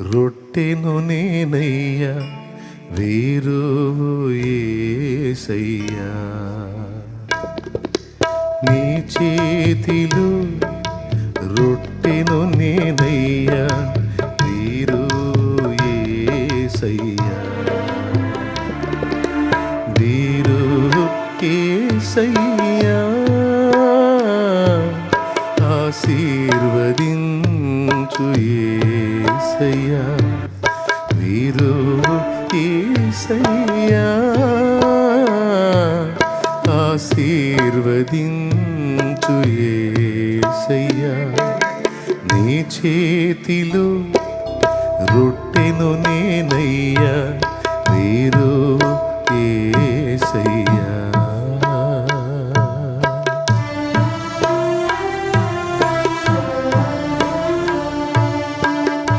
రొట్టెను నేనయ్యా వీరు ఏసయ్యా. నీ చేతిలో రొట్టెను నేనయ్యా వీరు ఏసయ్యా. వీరు ఏసయ్యా ఆశీర్వదించు ఏ ఏసయ్యా వీరు ఏసయ్యా ఆశీర్వదించు ఏసయ్యా నీ చేతిలో రొట్టెను నేనయ్యా వీరు ఏసయ్యా